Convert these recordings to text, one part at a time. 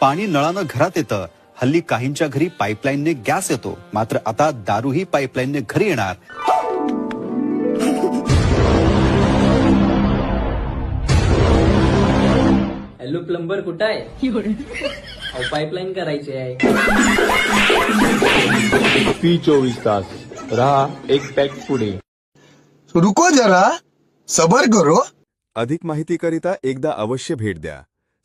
पाणी नळानं घरात येतं. हल्ली काहींच्या घरी पाईपलाईनने गॅस येतो. मात्र आता दारूही पाईपलाईनने घरी येणार. हॅलो प्लंबर कुठं आहे पाईपलाईन करायची आहे. पी चोवीस तास. रहा एक पॅक पुढे. रुको जरा. सबर करो. अधिक माहितीकरिता एकदा अवश्य भेट द्या.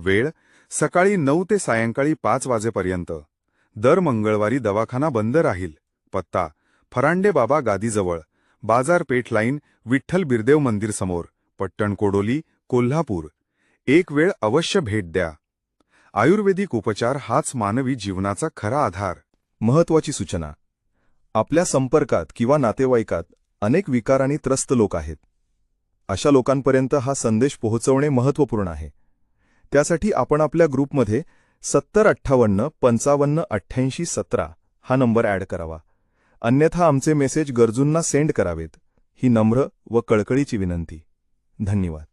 वेळ सकाळी नऊ ते सायंकाळी पाच वाजेपर्यंत. दर मंगळवारी दवाखाना बंद राहील. पत्ता फरांडे बाबा गादीजवळ. बाजारपेठ लाईन विठ्ठल बिरदेव मंदिर समोर. पट्टण कोडोली कोल्हापूर. एक वेळ अवश्य भेट द्या. आयुर्वेदिक उपचार हाच मानवी जीवनाचा खरा आधार. महत्वाची सूचना. आपल्या संपर्कात किंवा नातेवाईकात अनेक विकारांनी त्रस्त लोक आहेत. अशा लोकांपर्यंत हा संदेश पोहोचवणे महत्त्वपूर्ण आहे. त्यासाठी आपण आपल्या ग्रुपमध्ये सत्तर अठ्ठावन्न पंचावन्न अठ्ठ्याऐंशी सतरा हा नंबर ॲड करावा. अन्यथा आमचे मेसेज गरजूंना सेंड करावेत. ही नम्र व कळकळीची विनंती. धन्यवाद.